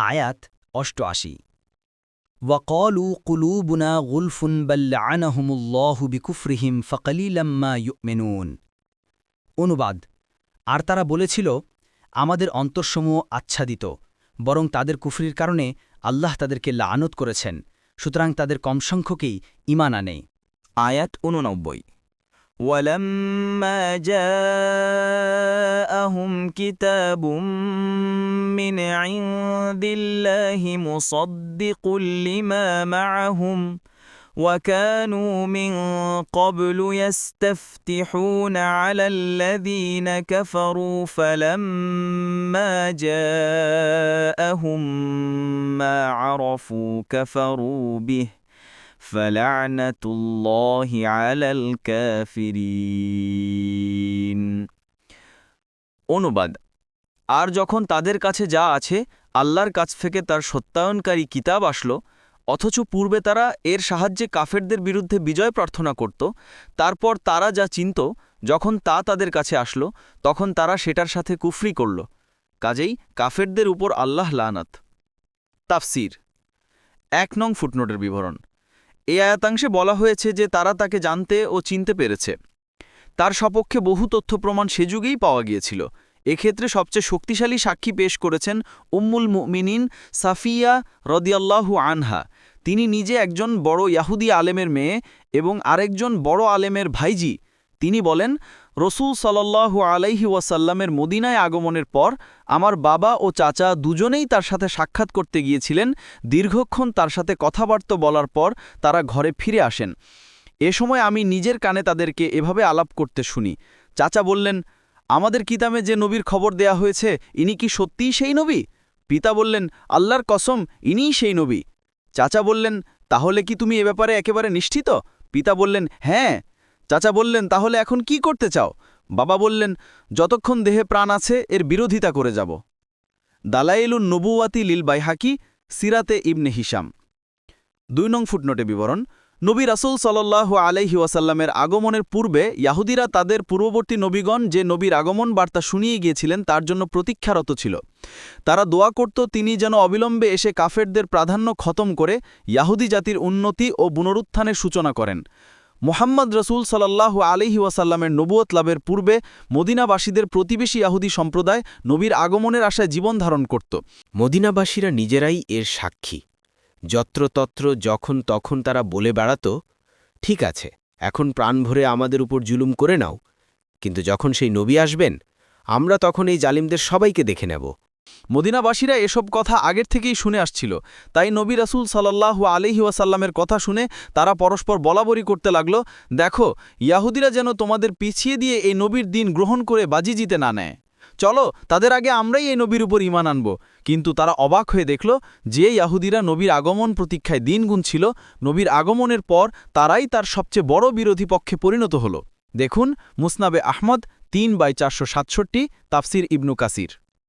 আয়াত অষ্টআশি وقالوا قلوبنا غلف بل لعنهم الله بكفرهم فقليلا ما يؤمنون অনুবাদ আর তারা বলেছিল আমাদের অন্তঃসমূহ আচ্ছাদিত বরং তাদের কুফরির কারণে আল্লাহ তাদেরকে লানত করেছেন সুতরাং তাদের কম সংখ্যকেই ইমান আনে আয়াত উননব্বই ولما جاءهم كتاب من عند الله مصدق لما معهم وكانوا من قبل يستفتحون على الذين كفروا فلما جاءهم ما عرفوا كفروا به فلعنة الله على الكافرين অনুবাদ। আর যখন তাদের কাছে যা আছে, আল্লাহর কাছ থেকে তার সত্যায়নকারী কিতাব আসলো, অথচ পূর্বে তারা এর সাহায্যে কাফেরদের বিরুদ্ধে বিজয় প্রার্থনা করত, তারপর তারা যা চিনত, যখন তা তাদের কাছে আসলো, তখন তারা সেটার সাথে কুফরি করল। কাজেই কাফেরদের উপর আল্লাহ লানাত। তাফসির। এক নং ফুটনোটের বিবরণ। এ আয়াতাংশে বলা হয়েছে যে তারা তাকে জানতে ও চিনতে পেরেছে। তার সপক্ষে বহু তথ্য প্রমাণ সে যুগেই পাওয়া গিয়েছিল। এক্ষেত্রে সবচেয়ে শক্তিশালী সাক্ষী পেশ করেছেন উম্মুল মুমিনিন সাফিয়া রদিয়াল্লাহু আনহা। তিনি নিজে একজন বড় ইয়াহুদি আলেমের মেয়ে এবং আরেকজন বড় আলেমের ভাইজি। তিনি বলেন, রসুল সাল্লাল্লাহু আলাইহি ওয়াসাল্লামের মদিনায় আগমনের পর আমার বাবা ও চাচা দুজনেই তার সাথে সাক্ষাৎ করতে গিয়েছিলেন। দীর্ঘক্ষণ তার সাথে কথাবার্তা বলার পর তারা ঘরে ফিরে আসেন। এ সময় আমি নিজের কানে তাদেরকে এভাবে আলাপ করতে শুনি। চাচা বললেন আমাদের কিতাবে যে নবীর খবর দেয়া হয়েছে, ইনি কি সত্যিই সেই নবী? পিতা বললেন, আল্লাহর কসম, ইনিই সেই নবী। চাচা বললেন, তাহলে কি তুমি এ ব্যাপারে একেবারে নিশ্চিত? পিতা বললেন হ্যাঁ। চাচা বললেন, তাহলে এখন কি করতে চাও? বাবা বললেন, যতক্ষণ দেহে প্রাণ আছে, এর বিরোধিতা করে যাব। দালাইলুন নবুয়াতি লিল বাইহাকি, সিরাতে ইবনে হিসাম দুই নং ফুটনোটে বিবরণ নবী রাসুল সাল্লাহ আলাইহি ওয়াসাল্লামের আগমনের পূর্বে ইয়াহুদিরা তাদের পূর্ববর্তী নবীগণ যে নবীর আগমন বার্তা শুনিয়ে গিয়েছিলেন, তার জন্য প্রতীক্ষারত ছিল। তারা দোয়া করত, তিনি যেন অবিলম্বে এসে কাফেরদের প্রাধান্য খতম করে ইয়াহুদি জাতির উন্নতি ও পুনরুত্থানের সূচনা করেন। মোহাম্মদ রসুল সাল্লাহ আলিহি ওয়াসাল্লামের নবুয়ত লাভের পূর্বে মদিনাবাসীদের প্রতিবেশী ইয়াহুদি সম্প্রদায় নবীর আগমনের আশায় জীবন ধারণ করত। মদিনাবাসীরা নিজেরাই এর সাক্ষী। যত্রতত্র যখন তখন তারা বলে বেড়াত, ঠিক আছে, এখন প্রাণ ভরে আমাদের উপর জুলুম করে নাও। কিন্তু যখন সেই নবী আসবেন, আমরা তখন এই জালিমদের সবাইকে দেখে নেব। মদিনাবাসীরা এসব কথা আগের থেকেই শুনে আসছিল। তাই নবী রাসুল সাল্লাহ আলহি ওয়াসাল্লামের কথা শুনে তারা পরস্পর বলাবরি করতে লাগল, দেখো, ইয়াহুদিরা যেন তোমাদের পিছিয়ে দিয়ে এই নবীর দিন গ্রহণ করে বাজি জিতে না নেয়। চলো, তাদের আগে আমরাই এই নবীর উপর ইমান আনব। কিন্তু তারা অবাক হয়ে দেখল যে ইয়াহুদিরা নবীর আগমন প্রতীক্ষায় দিন গুনছিল, নবীর আগমনের পর তারাই তার সবচেয়ে বড় বিরোধী পক্ষে পরিণত হল। দেখুন, মুসনাবে আহমদ তিন বাই চারশো সাতষট্টি, তাফসির ইবনু কাসির।